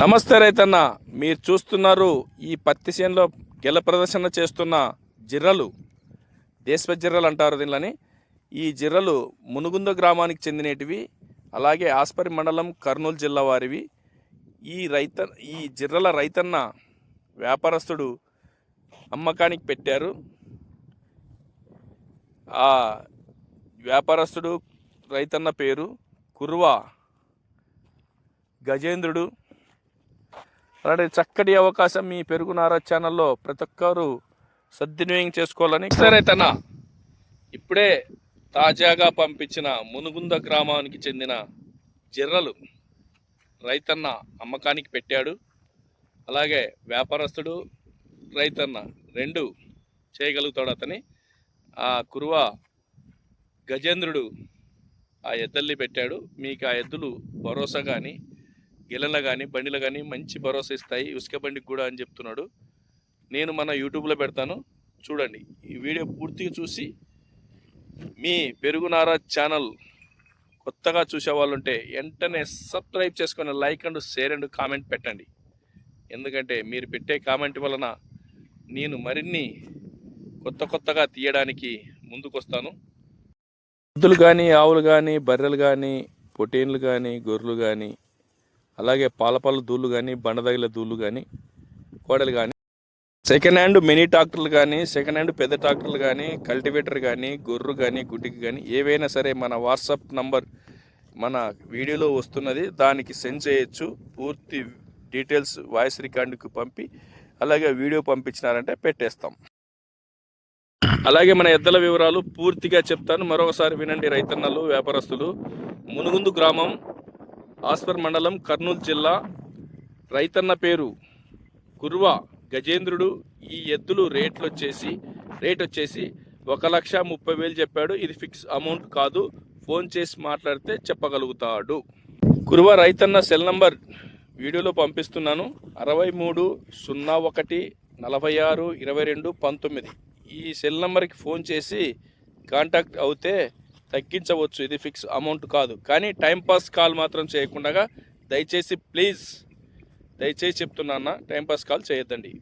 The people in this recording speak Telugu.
నమస్తే రైతన్న మీరు చూస్తున్నారు ఈ పత్తి చేనులో గెల ప్రదర్శన చేస్తున్న జిర్రలు. దేశ జిర్రలు అంటారు దీనిలని. ఈ జిర్రలు మునుగుంద గ్రామానికి చెందినటివి అలాగే ఆస్పరి మండలం కర్నూలు జిల్లా వారివి. ఈ రైత ఈ జిర్రల రైతన్న వ్యాపారస్తుడు అమ్మకానికి పెట్టారు. ఆ వ్యాపారస్తుడు రైతన్న పేరు కుర్వా గజేంద్రుడు. అలాంటి చక్కటి అవకాశం మీ పెరుగునారా ఛానల్లో ప్రతి ఒక్కరు సద్వినియోగం చేసుకోవాలని సరే తన ఇప్పుడే తాజాగా పంపించిన మునుగుంద గ్రామానికి చెందిన జిర్రలు రైతన్న అమ్మకానికి పెట్టాడు. అలాగే వ్యాపారస్తుడు రైతన్న రెండు చేయగలుగుతాడు అతని. ఆ కురువ గజేంద్రుడు ఆ ఎద్దుల్ని పెట్టాడు. మీకు ఆ ఎద్దులు భరోసా కానీ గిలెల కానీ బండిలో కానీ మంచి భరోసా ఇస్తాయి. ఇసుక బండికి కూడా అని చెప్తున్నాడు. నేను మన యూట్యూబ్లో పెడతాను. చూడండి. ఈ వీడియో పూర్తిగా చూసి మీ పెరుగునారా ఛానల్ కొత్తగా చూసే వాళ్ళు ఉంటే వెంటనే సబ్స్క్రైబ్ చేసుకొని like and share and comment పెట్టండి. ఎందుకంటే మీరు పెట్టే కామెంట్ వలన నేను మరిన్ని కొత్త కొత్తగా తీయడానికి ముందుకొస్తాను. ఎద్దులు కానీ ఆవులు కానీ బర్రెలు కానీ పొటీన్లు కానీ గొర్రెలు కానీ అలాగే పాలపాల దూళ్ళు కానీ బండదగిల దూళ్ళు కానీ కోడలు కానీ సెకండ్ హ్యాండ్ మినీ ట్రాక్టర్లు కానీ సెకండ్ హ్యాండ్ పెద్ద ట్రాక్టర్లు కానీ కల్టివేటర్ కానీ గొర్రు కానీ గుడ్డికి కానీ ఏవైనా సరే మన వాట్సాప్ నంబర్ మన వీడియోలో వస్తున్నది. దానికి సెండ్ చేయొచ్చు. పూర్తి డీటెయిల్స్ వాయిస్ రికార్డుకు పంపి అలాగే వీడియో పంపించినారంటే పెట్టేస్తాం. అలాగే మన ఎద్దల వివరాలు పూర్తిగా చెప్తాను. మరొకసారి వినండి రైతన్నలు వ్యాపారస్తులు. మునుగుందు గ్రామం ఆస్పర్ మండలం కర్నూలు జిల్లా రైతన్న పేరు కుర్వ గజేంద్రుడు ఈ ఎద్దులు రేట్లు వచ్చేసి రేట్ వచ్చేసి ఒక లక్ష ముప్పై వేలు చెప్పాడు. ఇది ఫిక్స్ అమౌంట్ కాదు. ఫోన్ చేసి మాట్లాడితే చెప్పగలుగుతాడు. కురువ రైతన్న సెల్ నంబర్ వీడియోలో పంపిస్తున్నాను. అరవై మూడు సున్నా ఒకటి నలభై ఆరు ఇరవై రెండు పంతొమ్మిది. ఈ సెల్ నంబర్కి ఫోన్ చేసి కాంటాక్ట్ అవుతే తగ్గించవచ్చు. ఇది ఫిక్స్ అమౌంట్ కాదు. కానీ టైంపాస్ కాల్ మాత్రం చేయకుండా దయచేసి ప్లీజ్ దయచేసి చెప్తున్నా అన్న టైంపాస్ కాల్ చేయొద్దండి.